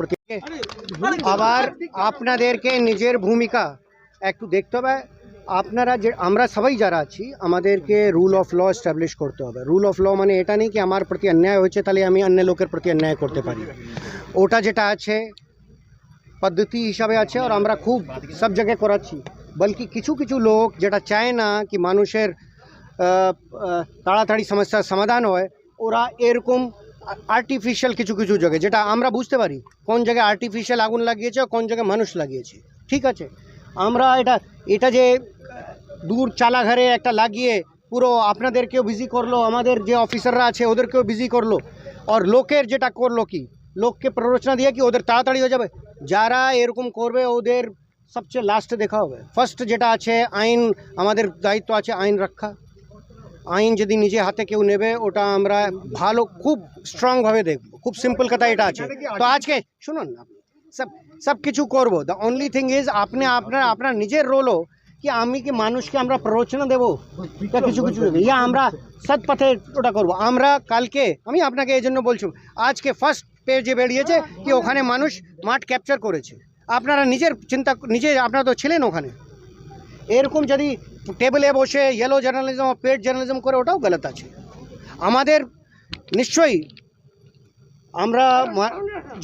প্রতি আবার আপনাদেরকে নিজের ভূমিকা একটু দেখতে হবে আপনারা যে আমরা সবাই যারা আছি আমাদেরকে রুল অফ ল এস্টাবলিশ করতে হবে রুল অফ ল মানে এটা নেই কি আমার প্রতি অন্যায় হয়েছে তাহলে আমি অন্য লোকের প্রতি অন্যায় করতে পারি ওটা যেটা আছে পদ্ধতি হিসাবে আছে আর আমরা খুব সব জায়গায় করাচ্ছি বলকি কিছু কিছু লোক যেটা চায় না কি মানুষের আহ, আহ, তাড়াতাড়ি সমস্যার সমাধান হয় ওরা এরকম আর্টিফিশিয়াল কিছু কিছু জায়গায়, যেটা আমরা বুঝতে পারি কোন জায়গায় আর্টিফিশিয়াল আগুন লাগিয়েছে কোন জায়গায় মানুষ লাগিয়েছে। ঠিক আছে? আমরা এটা এটা যে দূর চালাঘরে একটা লাগিয়ে পুরো আপনাদেরকেও বিজি করল, আমাদের যে অফিসাররা আছে ওদেরকেও বিজি করল, আর লোকের যেটা করল কি, লোককে প্ররোচনা দিয়ে কি ওদের তাড়াতাড়ি হয়ে যাবে? যারা এরকম করবে, ওদের সবচেয়ে লাস্টে দেখা হবে। ফার্স্ট যেটা আছে, আইন, আমাদের দায়িত্ব আছে আইন রক্ষা। আইন যদি নিজে হাতে কেউ নেবে, ওটা আমরা ভালো, খুব স্ট্রংভাবে দেখব। খুব সিম্পল কথা এটা আছে। তো আজকে শুনুন, সব সব কিছু করব। দ্য অনলি থিং ইজ আপনি আপনার আপনার নিজের রোলও কি আমি কি মানুষকে আমরা প্ররোচনা দেবো? তা কিছু কিছু ইয়া আমরা সৎ পথে ওটা করব। আমরা কালকে, আমি আপনাকে এই জন্য বলছি, আজকে ফার্স্ট পেজে বেরিয়েছে কি ওখানে মানুষ মাঠ ক্যাপচার করেছে। আপনারা নিজের চিন্তা, নিজে, আপনারা তো ছিলেন ওখানে। এরকম যদি টেবিলে বসে ইয়েলো জার্নালিজম পেড জার্নালিজম করে ওটাও গলত আছে। আমাদের নিশ্চয়ই আমরা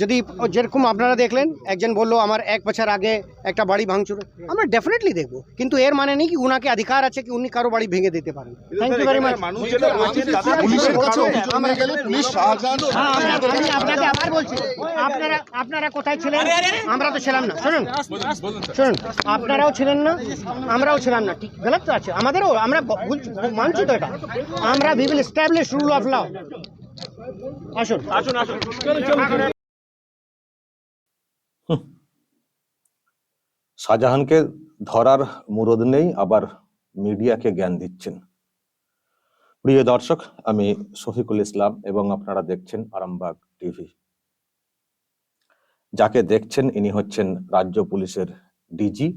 যদি যেরকম আপনারা দেখলেন একজন বলল আমার এক বছর আগে একটা বাড়ি ভাঙচুর। আমরা ডেফিনেটলি দেখব। কিন্তু এর মানে নেই কি উনাকে অধিকার আছে কি উনি কারও বাড়ি ভেঙে দিতে পারেন। থ্যাংক ইউ ভেরি মাচ আমি আপনাকে আবার বলছি আপনারা আপনারা কোথায় ছিলেন? আমরা তো ছিলাম না। শুনুন শুনুন আপনারাও ছিলেন না আমরাও ছিলাম না। ঠিক গলত তো আছে। আমাদেরও আমরা মানছি তো এটা। আমরা will establish rule of law আসুন। আসুন আসুন। শাহজাহানকে ধরার মুরদ নেই আবার মিডিয়াকে জ্ঞান দিচ্ছেন। প্রিয় দর্শক আমি শফিকুল ইসলাম এবং আপনারা দেখছেন আরামবাগ টিভি। যাকে দেখছেন ইনি হচ্ছেন রাজ্য পুলিশের ডিজি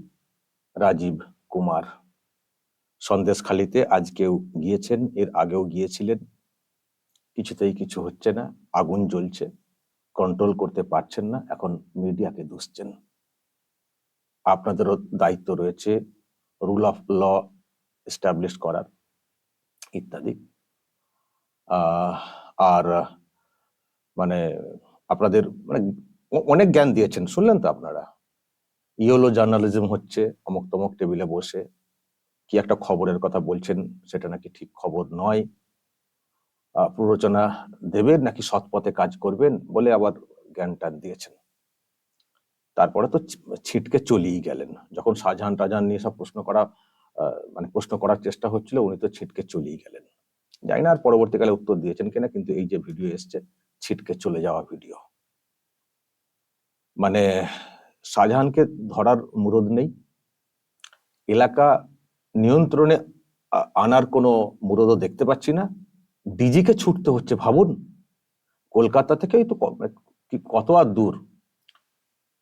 রাজীব কুমার। সন্দেশখালিতে আজকেও গিয়েছেন এর আগেও গিয়েছিলেন। কিছুতেই কিছু হচ্ছে না, আগুন জ্বলছে কন্ট্রোল করতে পারছেন না, এখন মিডিয়াকে দুষছেন আপনাদেরও দায়িত্ব রয়েছে রুল অফ ল এস্টাবলিশ করার, ইত্যাদি। আর মানে আপনাদের মানে অনেক জ্ঞান দিয়েছেন, শুনলেন তো আপনারা? ইয়োলো জার্নালিজম হচ্ছে অমুক তমক টেবিলে বসে, কি একটা খবরের কথা বলছেন, সেটা নাকি ঠিক খবর নয়। প্ররোচনা দেবেন নাকি সৎ পথে কাজ করবেন বলে আবার জ্ঞান টান দিয়েছেন। তারপরে তো ছিটকে চলেই গেলেন। যখন শাহজাহান টাজাহান নিয়ে সব প্রশ্ন করা মানে প্রশ্ন করার চেষ্টা হচ্ছিল, উনি তো ছিটকে চলেই গেলেন। জানি না আর পরবর্তীকালে উত্তর দিয়েছেন কিনা, কিন্তু এই যে ভিডিও এসছে, ছিটকে চলে যাওয়া ভিডিও। মানে শাহজাহানকে ধরার মুরদ নেই। এলাকা নিয়ন্ত্রণে আনার কোনো মুরদও দেখতে পাচ্ছি না। ডিজিকে ছুটতে হচ্ছে, ভাবুন। কলকাতা থেকেই তো কত আর দূর।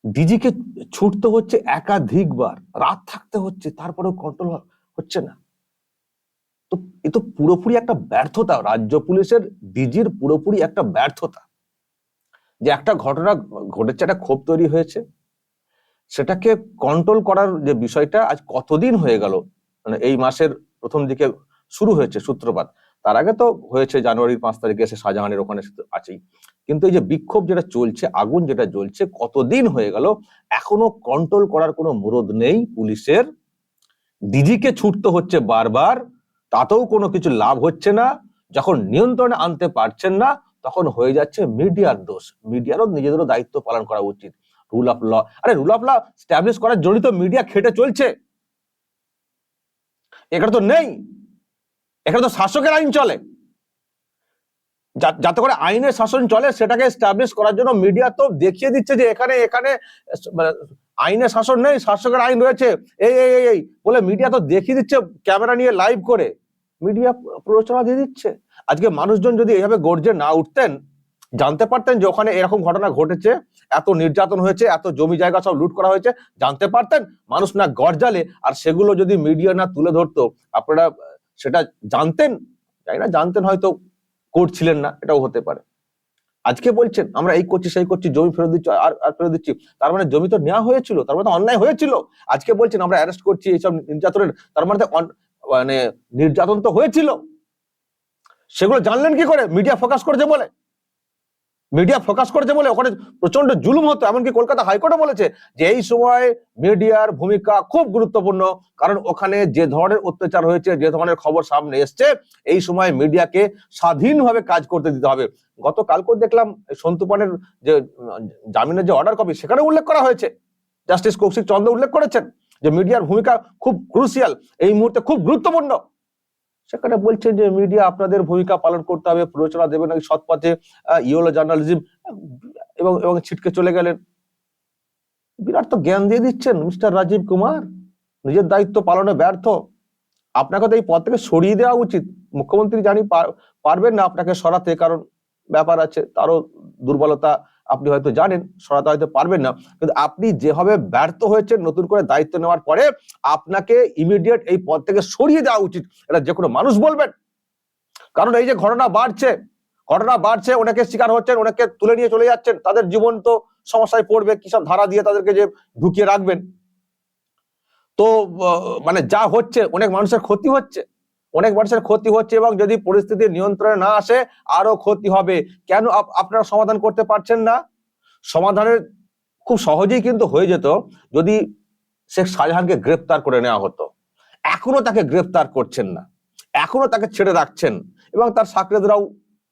ডিজিকে ছুটতে হচ্ছে একাধিকবার, রাত থাকতে হচ্ছে, তারপরেও কন্ট্রোল হচ্ছে না। তো এ তো পুরোপুরি একটা ব্যর্থতা, রাজ্য পুলিশের ডিজির পুরোপুরি একটা ব্যর্থতা। যে একটা ঘটনা ঘটেছে, একটা ক্ষোভ তৈরি হয়েছে, সেটাকে কন্ট্রোল করার যে বিষয়টা আজ কতদিন হয়ে গেল? মানে এই মাসের প্রথম দিকে শুরু হয়েছে সূত্রপাত। তার আগে তো হয়েছে জানুয়ারির পাঁচ তারিখে এসে শাহজাহানের ওখানে আছেই। কিন্তু এই যে বিক্ষোভ যেটা চলছে, আগুন যেটা জ্বলছে, কতদিন হয়ে গেল, এখনও কন্ট্রোল করার কোনো মুরদ নেই পুলিশের। দিদিকে ছুটতে হচ্ছে বারবার, তাতেও কোনো কিছু লাভ হচ্ছে না। যখন নিয়ন্ত্রণে আনতে পারছেন না, তখন হয়ে যাচ্ছে মিডিয়ার দোষ। মিডিয়ারও নিজেদেরও দায়িত্ব পালন করা উচিত। রুল অফ ল আরে রুল অফ ল স্ট্যাবলিশ করার জন্যই তো মিডিয়া খেটে চলছে। এখানে তো নেই। এখানে তো শাসকের আইন চলে। যাতে করে আইনের শাসন চলে, সেটাকে স্ট্যাবলিশ করার জন্য মিডিয়া তো দেখিয়ে দিচ্ছে যে এখানে এখানে মানে আইনের শাসন নেই, শাসকের আইন রয়েছে। এই এই এই বলে মিডিয়া তো দেখিয়ে দিচ্ছে ক্যামেরা নিয়ে লাইভ করে। মিডিয়া প্ররোচনা দিয়ে দিচ্ছে। আজকে মানুষজন যদি এইভাবে গর্জে না উঠতেন, জানতে পারতেন যে ওখানে এরকম ঘটনা ঘটেছে, এত নির্যাতন হয়েছে, এত জমি জায়গা সব লুট করা হয়েছে, জানতে পারতেন? মানুষ না গর্জালে, আর সেগুলো যদি মিডিয়া না তুলে ধরতো, আপনারা সেটা জানতেন, জানি না, জানতেন হয়তো করছিলেন না, এটাও হতে পারে। আজকে বলছেন, আমরা এই করছি, সেই করছি, জমি ফেরত দিচ্ছি, আর আর ফেরত দিচ্ছি। তার মানে জমি তো নেওয়া হয়েছিল, তার মানে অন্যায় হয়েছিল। আজকে বলছেন, আমরা অ্যারেস্ট করছি এইসব নির্যাতনের, তার মানে মানে নির্যাতন তো হয়েছিল। সেগুলো জানলেন কি করে? মিডিয়া ফোকাস করেছে বলে। মিডিয়া ফোকাস করেছে বলে ওখানে প্রচণ্ড জুলুম হতো, এমনকি কলকাতা হাইকোর্টে বলেছে যে এই সময় মিডিয়ার ভূমিকা খুব গুরুত্বপূর্ণ, কারণ ওখানে যে ধরনের অত্যাচার হয়েছে, যে ধরনের খবর সামনে এসছে, এই সময় মিডিয়াকে স্বাধীনভাবে কাজ করতে দিতে হবে। গতকালকেও দেখলাম সন্তুপানের যে, জামিনের যে অর্ডার কপি সেখানে উল্লেখ করা হয়েছে। জাস্টিস কৌশিক চন্দ্র উল্লেখ করেছেন যে মিডিয়ার ভূমিকা খুব ক্রুশিয়াল এই মুহূর্তে খুব গুরুত্বপূর্ণ। সেখানে বলছেন যে মিডিয়া আপনাদের ভূমিকা পালন করতে হবে, প্ররোচনা দেবে নাকি সৎ পথে ইয়েলো জার্নালিজম এবং এবং ছিটকে চলে গেলেন। বিরাট তো জ্ঞান দিয়ে দিচ্ছেন মিস্টার রাজীব কুমার। নিজের দায়িত্ব পালনে ব্যর্থ। আপনাকে তো এই পদ থেকে সরিয়ে দেওয়া উচিত। মুখ্যমন্ত্রী জানি পার- পারবেন না আপনাকে সরাতে, কারণ ব্যাপার আছে, তারও দুর্বলতা আপনি হয়তো জানেন, সরাতে হয়তো পারবেন না। কিন্তু আপনি যেভাবে ব্যর্থ হয়েছেন, নতুন করে দায়িত্ব নেওয়ার পরে আপনাকে ইমিডিয়েট এই পদ থেকে সরিয়ে দেওয়া উচিত। এটা যে কোনো মানুষ বলবেন। কারণ এই যে ঘটনা বাড়ছে ঘটনা বাড়ছে, অনেকে শিকার হচ্ছেন অনেকে তুলে নিয়ে চলে যাচ্ছেন। তাদের জীবন তো সমস্যায় পড়বে, কি সব ধারা দিয়ে তাদেরকে যে ঢুকিয়ে রাখবেন। তো মানে যা হচ্ছে, অনেক মানুষের ক্ষতি হচ্ছে। অনেক মানুষের ক্ষতি হচ্ছে এবং যদি পরিস্থিতি নিয়ন্ত্রণে না আসে আরও ক্ষতি হবে। কেন আপ- আপনারা সমাধান করতে পারছেন না? সমাধানের খুব সহজেই কিন্তু হয়ে যেত যদি শেখ শাহজাহানকে গ্রেপ্তার করে নেওয়া হতো। এখনও তাকে গ্রেপ্তার করছেন না। এখনও তাকে ছেড়ে রাখছেন এবং তার সাকরেদরাও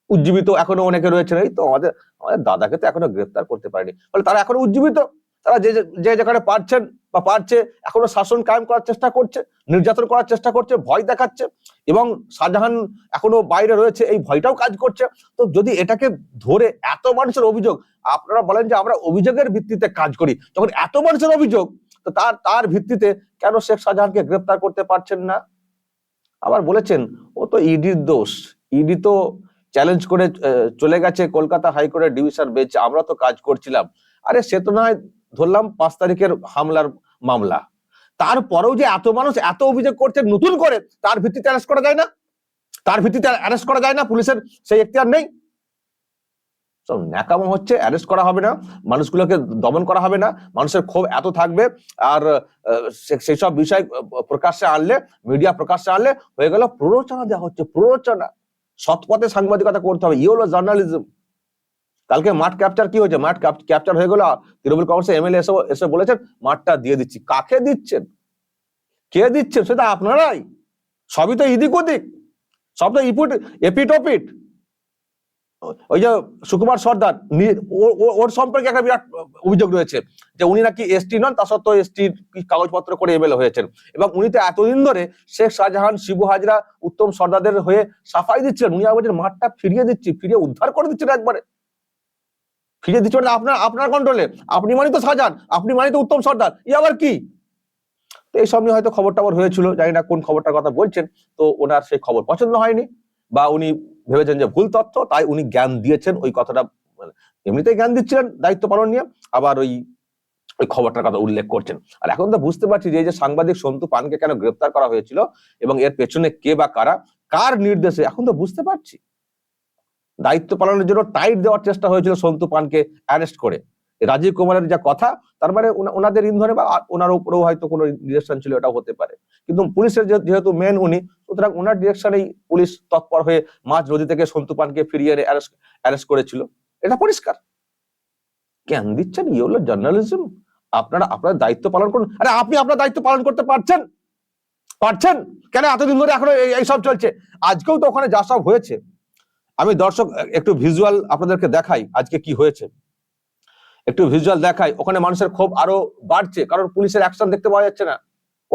উজ্জীবিত এখনও অনেকে রয়েছেন। এই তো আমাদের আমাদের দাদাকে তো এখনও গ্রেপ্তার করতে পারেনি। ফলে তারা এখনও উজ্জীবিত। তারা যে যে- যেখানে পারছেন বা পারছে, এখনও শাসন কায়েম করার চেষ্টা করছে, নির্যাতন করার চেষ্টা করছে, ভয় দেখাচ্ছে এবং শাহজাহান এখনও বাইরে রয়েছে, এই ভয়টাও কাজ করছে। তো যদি এটাকে ধরে এত মানুষের অভিযোগ, আপনারা বলেন যে আমরা অভিযোগের ভিত্তিতে কাজ করি, যখন এত মানুষের অভিযোগ, তো তার তার ভিত্তিতে কেন শেখ শাহজাহানকে গ্রেপ্তার করতে পারছেন না? আবার বলেছেন, ও তো ইডির দোষ, ইডি তো চ্যালেঞ্জ করে চলে গেছে, কলকাতা হাইকোর্টের ডিভিশন বেঞ্চে, আমরা তো কাজ করছিলাম। আরে সে তো নয় ধরলাম পাঁচ তারিখের হামলার মামলা। তারপরেও যে এত মানুষ এত অভিযোগ করছে নতুন করে, তার ভিত্তিতে অ্যারেস্ট করা যায় না? তার ভিত্তিতে অ্যারেস্ট করা যায় না? পুলিশের সেই এখতিয়ার নেই? ন্যাকামো হচ্ছে অ্যারেস্ট করা হবে না, মানুষগুলোকে দমন করা হবে না, মানুষের ক্ষোভ এত থাকবে, আর সেই সব বিষয় প্রকাশ্যে আনলে মিডিয়া প্রকাশ্যে আনলে হয়ে গেল প্ররোচনা দেওয়া হচ্ছে, প্ররোচনা। সৎ পথে সাংবাদিকতা করতে হবে ইয়ে জার্নালিজম কালকে মাঠ ক্যাপচার কি হয়েছে? মাঠ ক্যাপচার হয়ে গেল তৃণমূল কংগ্রেসের এমএলএ এসে এসে বলেছেন, মাঠটা দিয়ে দিচ্ছি। কাকে দিচ্ছেন? কে দিচ্ছেন? সেটা আপনারাই। সবই তো ইদিক ওদিক। সব তো ইপুট এপিটোপিট। ওই যে সুকুমার সর্দার ওর সম্পর্কে একটা বিরাট অভিযোগ রয়েছে যে উনি নাকি এসটি নন, তা সত্ত্বেও এসটির কাগজপত্র করে এমএলএ হয়েছেন। এবং উনি তো এতদিন ধরে শেখ শাহজাহান, শিবু হাজরা, উত্তম সর্দারদের হয়ে সাফাই দিচ্ছেন। উনি আবার মাঠটা ফিরিয়ে দিচ্ছি, ফিরিয়ে উদ্ধার করে দিচ্ছেন একবারে। ফিরিয়ে দিচ্ছেন মানে আপনার আপনার কন্ট্রোলে আপনি মানে তো সাজান, আপনি মানে তো উত্তম সর্দার। ই আবার কি? তো এইসব নিয়ে হয়তো খবর টবর হয়েছিল, জানি না কোন খবরটার কথা বলছেন, তো ওনার সেই খবর পছন্দ হয়নি, বা উনি ভেবেছেন যে ভুল তথ্য, তাই উনি জ্ঞান দিয়েছেন, ওই কথাটা মানে এমনিতেই জ্ঞান দিচ্ছিলেন, দায়িত্ব পালন নিয়ে, আবার ওই ওই খবরটার কথা উল্লেখ করছেন। আর এখন তো বুঝতে পারছি যে এই যে সাংবাদিক সন্তু পানকে কেন গ্রেপ্তার করা হয়েছিল, এবং এর পেছনে কে বা কারা, কার নির্দেশে, এখন তো বুঝতে পারছি। দায়িত্ব পালনের জন্য টাইট দেওয়ার চেষ্টা হয়েছিল সন্তু পানকে অ্যারেস্ট করে। রাজীব কুমারের যা কথা, তার মানে ওনা- ওনাদের ইন্ধনে বা ওনার উপরেও হয়তো কোনো ডিরেকশন ছিল, এটাও হতে পারে। কিন্তু পুলিশের যেহেতু মেন উনি, সুতরাং ওনার ডিরেকশনেই পুলিশ তৎপর হয়ে মাঝ নদী থেকে সন্তু পানকে ফিরিয়ে এনে অ্যারেস্ট করেছিল। এটা পরিষ্কার। কেন দিচ্ছেন ইয়ে হলো জার্নালিজম। আপনারা আপনার দায়িত্ব পালন করুন। আরে আপনি আপনার দায়িত্ব পালন করতে পারছেন? পারছেন? কেন এতদিন ধরে এখনও এই- এই সব চলছে? আজকেও তো ওখানে যা সব হয়েছে। আমি দর্শক, একটু ভিজুয়াল আপনাদেরকে দেখাই আজকে কি হয়েছে। একটু ভিজুয়াল দেখাই, ওখানে মানুষের ক্ষোভ আরও বাড়ছে, কারণ পুলিশের অ্যাকশন দেখতে পাওয়া যাচ্ছে না।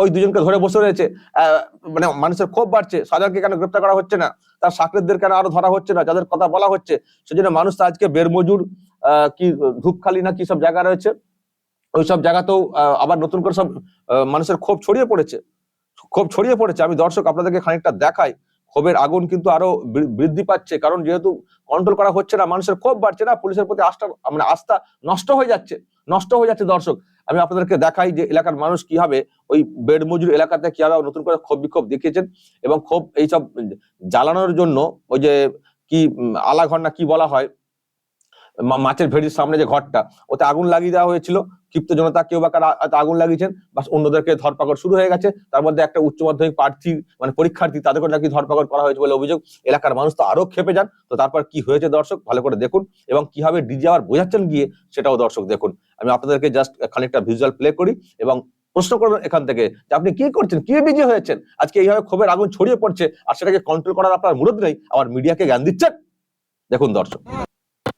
ওই দুজনকে ধরে বসে রয়েছে মানে মানুষের ক্ষোভ বাড়ছে সাজারকে কেন গ্রেপ্তার করা হচ্ছে না? তার সাকরেদদের কেন আরও ধরা হচ্ছে না? যাদের কথা বলা হচ্ছে, সেজন্য মানুষ তো আজকে বেরমজুর কি ধূপখালি না কি সব জায়গা রয়েছে। ওই সব জায়গাতেও আবার নতুন করে সব মানুষের ক্ষোভ ছড়িয়ে পড়েছে। ক্ষোভ ছড়িয়ে পড়েছে। আমি দর্শক আপনাদেরকে খানিকটা দেখাই ক্ষোভের আগুন কিন্তু আরও বৃদ্ধি পাচ্ছে। কারণ যেহেতু কন্ট্রোল করা হচ্ছে না, মানুষের ক্ষোভ বাড়ছে না, পুলিশের প্রতি আস্থা মানে আস্থা নষ্ট হয়ে যাচ্ছে, নষ্ট হয়ে যাচ্ছে দর্শক। আমি আপনাদেরকে দেখাই যে এলাকার মানুষ কীভাবে ওই বেডমজুর এলাকাতে কীভাবে নতুন করে ক্ষোভ বিক্ষোভ দেখিয়েছেন এবং ক্ষোভ এইসব জ্বালানোর জন্য ওই যে কি আলাঘর না কি বলা হয় মাছের ভেড়ির সামনে যে ঘরটা, ওতে আগুন লাগিয়ে দেওয়া হয়েছিল। ক্ষিপ্ত জনতা কেউ বা আগুন লাগিয়েছেন বা অন্যদেরকে ধরপাকড় শুরু হয়ে গেছে। তার মধ্যে একটা উচ্চ মাধ্যমিক প্রার্থী মানে পরীক্ষার্থী তাদেরকে নাকি ধরপাকড় করা হয়েছে বলে অভিযোগ। এলাকার মানুষ তো আরও খেপে যান। তো তারপর কি হয়েছে দর্শক, ভালো করে দেখুন। এবং কীভাবে ডিজে আবার বোঝাচ্ছেন গিয়ে, সেটাও দর্শক দেখুন। আমি আপনাদেরকে জাস্ট খানিকটা ভিজুয়াল প্লে করি এবং প্রশ্ন করবেন এখান থেকে যে আপনি কি করছেন? কি ডিজে হয়েছেন? আজকে এইভাবে ক্ষোভের আগুন ছড়িয়ে পড়ছে আর সেটাকে কন্ট্রোল করার আপনার মুরদ নেই, আবার মিডিয়াকে জ্ঞান দিচ্ছেন? দেখুন দর্শক।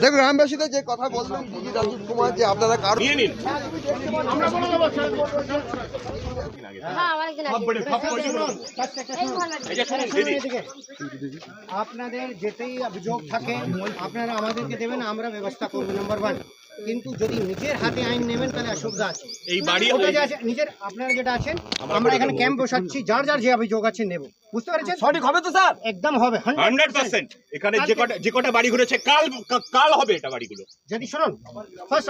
দেখুন গ্রামবাসীদের যে কথা বললাম দিদি রাজীব কুমার যে আপনারা কারও হ্যাঁ অনেকদিন আপনাদের যেতেই অভিযোগ থাকে আপনারা আমাদেরকে দেবেন আমরা ব্যবস্থা করব নাম্বার ওয়ান কিন্তু যদি নিজের হাতে আইন নেবেন তাহলে অসুবিধা আছে। এই বাড়ি ওটা যে আছে নিজের আপনারা যেটা আছেন আমরা এখানে ক্যাম্প বসাচ্ছি যার যার যে অভিযোগ আছে নেব। বুঝতে পেরেছেন? সঠিক হবে তো স্যার? একদম হবে হান্ড্রেড পার্সেন্ট। এখানে যে কটা যে কটা বাড়ি ঘুরেছে কাল কাল হবে এটা বাড়িগুলো। যদি শুনুন ফার্স্ট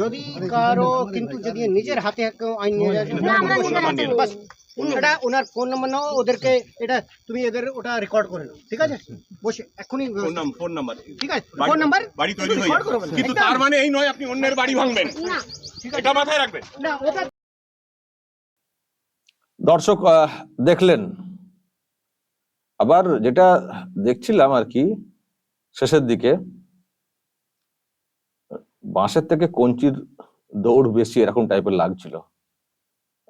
যদি কারও কিন্তু যদি নিজের হাতে আইন নিয়ে যায় না, আমরা নিজের হাতে বাস এটা ওনার ফোন নম্বর নাও ওদেরকে এটা তুমি এদের ওটা রেকর্ড করে নাও ঠিক আছে? বসে এখনই ফোন নাম্বার। ঠিক আছে ফোন নাম্বার বাড়ি তৈরি হয়ে কিন্তু তার মানে এই নয় আপনি অন্যের বাড়ি ভাঙবেন। না এটা মাথায় রাখবেন। না ওটা দর্শক দেখলেন। আবার যেটা দেখছিলাম আর কি শেষের দিকে বাঁশের থেকে কঞ্চির দৌড় বেশি এরকম টাইপের লাগছিল।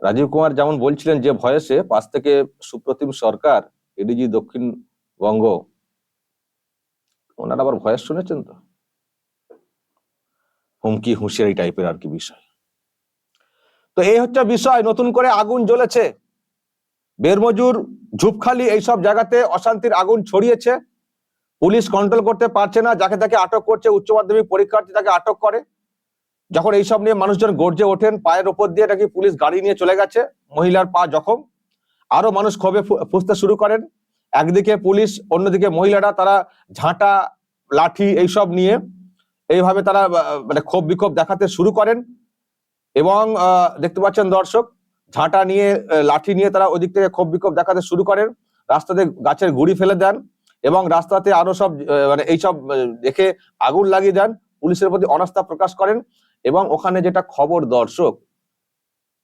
রাজীব কুমার যেমন বলছিলেন যে ভয়েসে পাশ থেকে সুপ্রতিম সরকার, এডিজি দক্ষিণবঙ্গ ওনারা আবার ভয়েস শুনেছেন তো? হুমকি, হুঁশিয়ারি টাইপের আর কি বিষয়। তো এই হচ্ছে বিষয়, নতুন করে আগুন জ্বলেছে। বেরমজুর ঝুপখালি এইসব জায়গাতে অশান্তির আগুন ছড়িয়েছে। পুলিশ কন্ট্রোল করতে পারছে না, যাকে তাকে আটক করছে, উচ্চ মাধ্যমিক পরীক্ষার্থী তাকে আটক করে। যখন এইসব নিয়ে মানুষজন গর্জে ওঠেন, পায়ের ওপর দিয়ে নাকি পুলিশ গাড়ি নিয়ে চলে গেছে, মহিলার পা জখম। আরও মানুষ ক্ষোভে ফুঁসতে শুরু করেন। একদিকে পুলিশ, অন্যদিকে মহিলারা তারা ঝাঁটা, লাঠি এইসব নিয়ে এইভাবে তারা মানে ক্ষোভ বিক্ষোভ দেখাতে শুরু করেন। এবং দেখতে পাচ্ছেন দর্শক, ঝাঁটা নিয়ে লাঠি নিয়ে তারা ওদিক থেকে ক্ষোভ বিক্ষোভ দেখাতে শুরু করেন। রাস্তাতে গাছের গুড়ি ফেলে দেন এবং রাস্তাতে আরও সব মানে এইসব দেখে আগুন লাগিয়ে দেন। পুলিশের প্রতি অনাস্থা প্রকাশ করেন। এবং ওখানে যেটা খবর দর্শক,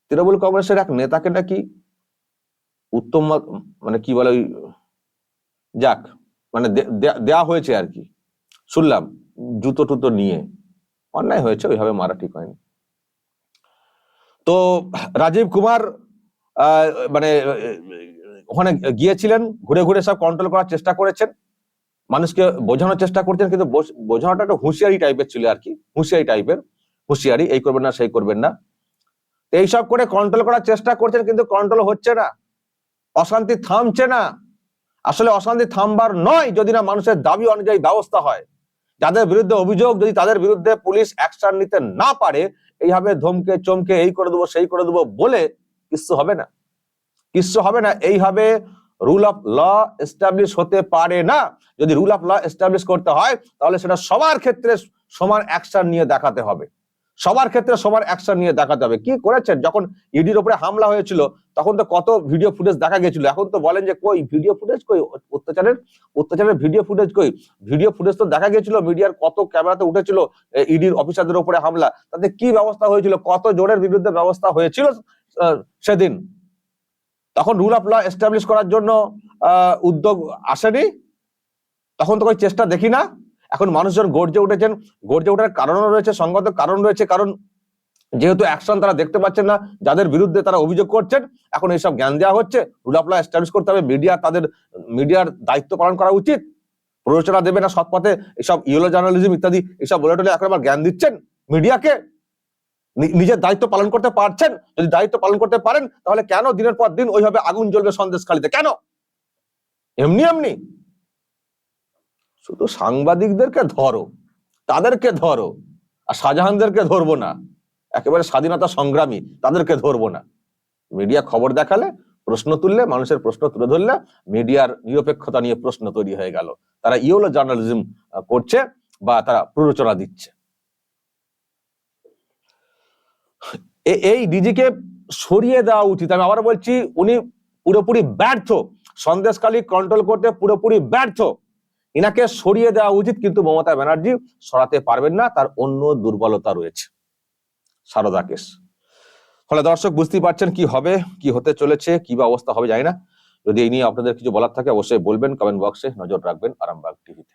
তৃণমূল কংগ্রেসের এক নেতাকে নাকি উত্তম মানে কি বলে ওই, যাক মানে দেয়া হয়েছে আর কি। শুনলাম, জুতো টুতো নিয়ে। অন্যায় হয়েছে, ওইভাবে মারা ঠিক হয়নি। তো রাজীব কুমার মানে ওখানে গিয়েছিলেন, ঘুরে ঘুরে সব কন্ট্রোল করার চেষ্টা করেছেন। মানুষকে বোঝানোর চেষ্টা করছেন, কিন্তু বোঝ- বোঝানোটা একটা হুঁশিয়ারি টাইপের ছিল আর কি, হুঁশিয়ারি টাইপের হুঁশিয়ারি, এই করবেন না, সেই করবেন না। এইসব করে কন্ট্রোল করার চেষ্টা করছেন কিন্তু কন্ট্রোল হচ্ছে না। অশান্তি থামছে না। আসলে অশান্তি থামবার নয় যদি না মানুষের দাবি অনুযায়ী ব্যবস্থা হয়। যাদের বিরুদ্ধে অভিযোগ যদি তাদের বিরুদ্ধে পুলিশ অ্যাকশন নিতে না পারে, এইভাবে ধমকে, চমকে, এই করে দেবো, সেই করে দেবো বলে কিচ্ছু হবে না। কিচ্ছু হবে না। এইভাবে রুল অফ ল এস্টাবলিশ হতে পারে না। যদি রুল অফ ল এস্টাবলিশ করতে হয়, তাহলে সেটা সবার ক্ষেত্রে সমান অ্যাকশন নিয়ে দেখাতে হবে। সবার ক্ষেত্রে সবার অ্যাকশন নিয়ে দেখাতে হবে। কি করেছেন? যখন ইডির উপরে হামলা হয়েছিল, তখন তো কত ভিডিও ফুটেজ দেখা গেছিল। এখন তো বলেন যে কই ভিডিও ফুটেজ কই? অত্যাচারের অত্যাচারের ভিডিও ফুটেজ কই? ভিডিও ফুটেজ তো দেখা গেছিল মিডিয়ার কত ক্যামেরাতে উঠেছিল ইডির অফিসারদের উপরে হামলা। তাতে কি ব্যবস্থা হয়েছিল? কত জোরের বিরুদ্ধে ব্যবস্থা হয়েছিল সেদিন? তখন রুল অফ ল এস্টাবলিশ করার জন্য উদ্যোগ আসেনি? তখন তো কোনো চেষ্টা দেখি না। এখন মানুষজন গর্জে উঠেছেন। গর্জে ওঠার কারণও রয়েছে সংগত কারণ রয়েছে, কারণ যেহেতু অ্যাকশন তারা দেখতে পাচ্ছেন না, যাদের বিরুদ্ধে তারা অভিযোগ করছেন, এখন এইসব জ্ঞান দেওয়া হচ্ছে। রুল অফ ল এস্টাবলিশ করতে হবে মিডিয়া তাদের মিডিয়ার দায়িত্ব পালন করা উচিত। প্ররোচনা দেবে না সৎ পথে এসব ইয়েলো জার্নালিজম ইত্যাদি, এসব বলে টলে এখন আবার জ্ঞান দিচ্ছেন মিডিয়াকে নিজের দায়িত্ব পালন করতে পারছেন, যদি দায়িত্ব পালন করতে পারেন, তাহলে কেন দিনের পর দিন ওইভাবে আগুন জ্বলবে সন্দেশখালিতে? কেন? এমনি এমনি। শুধু সাংবাদিকদেরকে ধরো, তাদেরকে ধরো, আর শাহজাহানদেরকে ধরবো না। একেবারে স্বাধীনতা সংগ্রামী, তাদেরকে ধরবো না। মিডিয়া খবর দেখালে, প্রশ্ন তুললে, মানুষের প্রশ্ন তুলে ধরলে, মিডিয়ার নিরপেক্ষতা নিয়ে প্রশ্ন তৈরি হয়ে গেল। তারা ইয়েলো জার্নালিজম করছে বা তারা প্ররোচনা দিচ্ছে। এই ডিজিকে সরিয়ে দেওয়া উচিত। আমি আবার বলছি, উনি পুরোপুরি ব্যর্থ। সন্দেশকালী কন্ট্রোল করতে পুরোপুরি ব্যর্থ। ইনাকে সরিয়ে দেওয়া উচিত, কিন্তু মমতা ব্যানার্জি সরাতে পারবেন না, তার অন্য দুর্বলতা রয়েছে। সারদা কেস। ফলে দর্শক বুঝতেই পারছেন কি হবে, কি হতে চলেছে, কি বা অবস্থা হবে জানি না। যদি এই নিয়ে আপনাদের কিছু বলার থাকে, অবশ্যই বলবেন কমেন্ট বক্সে নজর রাখবেন আরামবাগ টিভিতে